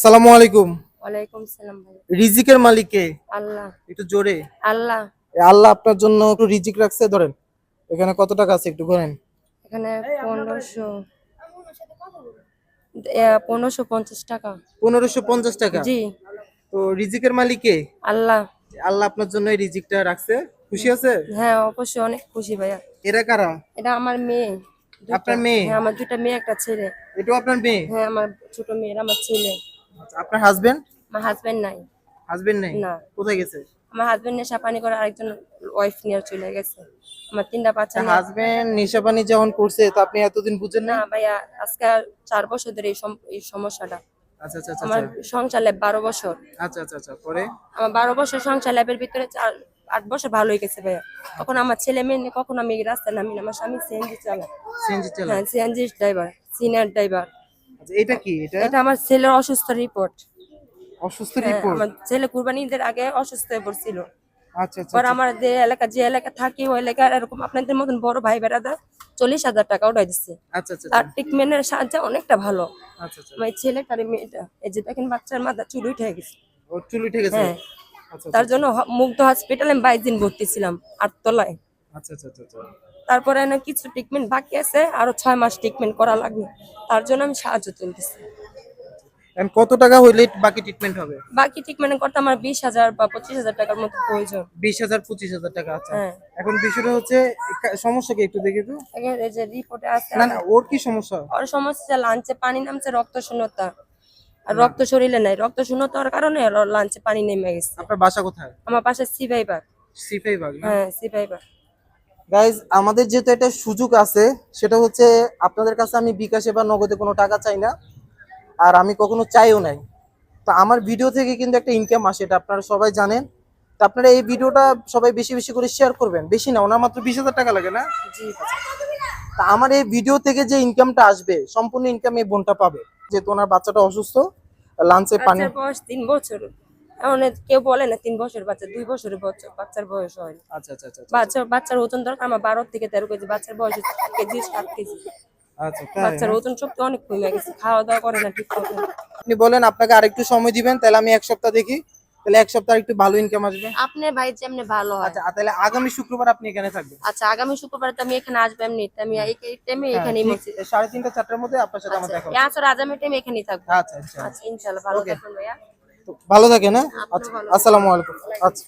আসসালামু আলাইকুম। ওয়ালাইকুম সালাম ভাই। রিজিকের মালিক? কে আল্লাহ। একটু জোরে। আল্লাহ। আল্লাহ আপনার জন্য একটু রিজিক রাখছে ধরেন। এখানে কত টাকা আছে একটু ধরেন এখানে পনেরোশো পনেরোশো পঞ্চাশ টাকা। পনেরোশো পঞ্চাশ টাকা? জি। তো রিজিকের মালিক? কে আল্লাহ। আল্লাহ আপনার জন্য এই রিজিকটা রাখছে। খুশি আছে? হ্যাঁ অবশ্যই অনেক খুশি ভাইয়া। এরা কারা? এটা আমার মেয়ে। আপনার মেয়ে? হ্যাঁ আমার দুটা মেয়ে একটা ছেলে। এটাও আপনার মেয়ে? হ্যাঁ আমার ছোট মেয়ের আমার ছেলে। আপনার হাজবেন্ড আমার হাজবেন্ড নাই। হাজবেন্ড নাই? না। কোথায় গেছে? আমার হাজবেন্ড নেশা পানি করে আরেকজন ওয়াইফ নিয়ে চলে গেছে। আমার তিনটা বাচ্চা হাজবেন্ড নেশা পানি যখন করছে তো আপনি এতদিন বুঝেন না ভাইয়া আজকে চার বছর ধরে এই সম- এই সমস্যাটা। আচ্ছা আচ্ছা আচ্ছা আমার সংসার ল্যাব বারো বছর। আচ্ছা আচ্ছা আচ্ছা পরে? আমার বারো বছর সংসার ল্যাবের ভিতরে আট বছর ভালো হয়ে গেছে ভাইয়া। তখন আমার ছেলে মেয়ে কখনো আমি রাস্তায় নামি আমার স্বামী সিএনজি চালায়। সিএনজি চালা হ্যাঁ সিএনজি ড্রাইভার সিনিয়র ড্রাইভার আচ্ছা এটা কি এটা? এটা আমার ছেলের অসুস্থ রিপোর্ট অসুস্থ রিপোর্ট আমার ছেলে কুরবানিদের আগে অসুস্থ হয়ে পড়ছিল। আচ্ছা আচ্ছা পর আমার যে এলাকা যে এলাকা থাকি ওই এলাকার এরকম আপনাদের মতন বড় ভাই বেড়াদা চল্লিশ হাজার টাকা উঠাই দিচ্ছে আচ্ছা আচ্ছা তার ট্রিটমেন্টের সাহায্যে অনেকটা ভালো। আচ্ছা আচ্ছা। আমার ছেলেটার মেয়েটা এই যে দেখেন বাচ্চার মাথা চুল উঠে গেছে। ও চুল উঠে গেছে? হ্যাঁ। আচ্ছা তার জন্য মুগ্ধ হসপিটালে বাইশ দিন ভর্তি ছিলাম আটতলায়। আচ্ছা আচ্ছা আচ্ছা আচ্ছা। তারপরে না কিছু ট্রিটমেন্ট বাকি আছে আরও ছয় মাস ট্রিটমেন্ট করা লাগবে। তার জন্য আমি সাহায্য তুলতেছি। এখন কত টাকা হইলে বাকি ট্রিটমেন্ট হবে? বাকি ট্রিটমেন্ট করতে আমার বিশ হাজার বা পঁচিশ হাজার টাকার মতো প্রয়োজন। বিশ হাজার পঁচিশ হাজার টাকা আছে হ্যাঁ। এখন বিষয়টা হচ্ছে সমস্যা কি একটু দেখে তো? এই যে রিপোর্টে আছে না না ওর কি সমস্যা? ওর সমস্যা লাঞ্চে পানি নামছে রক্ত শূন্যতা। আর রক্ত শরীরে নাই। রক্ত শূন্যতার কারণে লাঞ্চে পানি নেমে গেছে। আপনার বাসা কোথায়? আমার পাশে সি ভাইবার সিফাই বাগ হ্যাঁ সি ভাইবার গাইজ আমাদের যেহেতু একটা সুযোগ আছে সেটা হচ্ছে আপনাদের কাছে আমি বিকাশে বা নগদে কোনো টাকা চাই না আর আমি কখনো চাইও নাই। তো আমার ভিডিও থেকে কিন্তু একটা ইনকাম আসে এটা আপনারা সবাই জানেন। তো আপনারা এই ভিডিওটা সবাই বেশি বেশি করে শেয়ার করবেন। বেশি না ওনার মাত্র বিশ হাজার টাকা লাগে না? জি তা আমার এই ভিডিও থেকে যে ইনকামটা আসবে সম্পূর্ণ ইনকাম এই বোনটা পাবে। যেহেতু ওনার বাচ্চাটা অসুস্থ লাঞ্চে পানি বাচ্চার বয়স তিন বছর। এমন কেউ বলে না তিন বছর বাচ্চা দুই বছরের বাচ্চা বাচ্চার বয়স হয় আচ্ছা আচ্ছা আচ্ছা বাচ্চা বাচ্চার ওজন দরকার আমার বারো থেকে তেরো কেজি বাচ্চার বয়স কেজি সাত কেজি। আচ্ছা বাচ্চার ওজন শক্তি অনেক কমে গেছে খাওয়া দাওয়া করে না ঠিক মতো আপনি বলেন আপনাকে আরেকটু সময় দিবেন তাহলে আমি এক সপ্তাহ দেখি। তাহলে এক সপ্তাহ একটু ভালো ইনকাম আসবে। আপনি ভাই যেমনি ভালো হয়। আচ্ছা তাহলে আগামী শুক্রবার আপনি এখানে থাকবেন? আচ্ছা আগামী শুক্রবার তো আমি এখানে আসব এমনি আমি এই টাইমে হ্যাঁ, এখানেই চারটার মধ্যে আপনার সাথে আমার দেখা হবে। টাইমে এখানেই থাকব। আচ্ছা আচ্ছা। আচ্ছা ইনশাল্লাহ ভালো থাকবেন ভাইয়া। তো ভালো থাকেন হ্যাঁ? আচ্ছা আসসালামু আলাইকুম। আচ্ছা।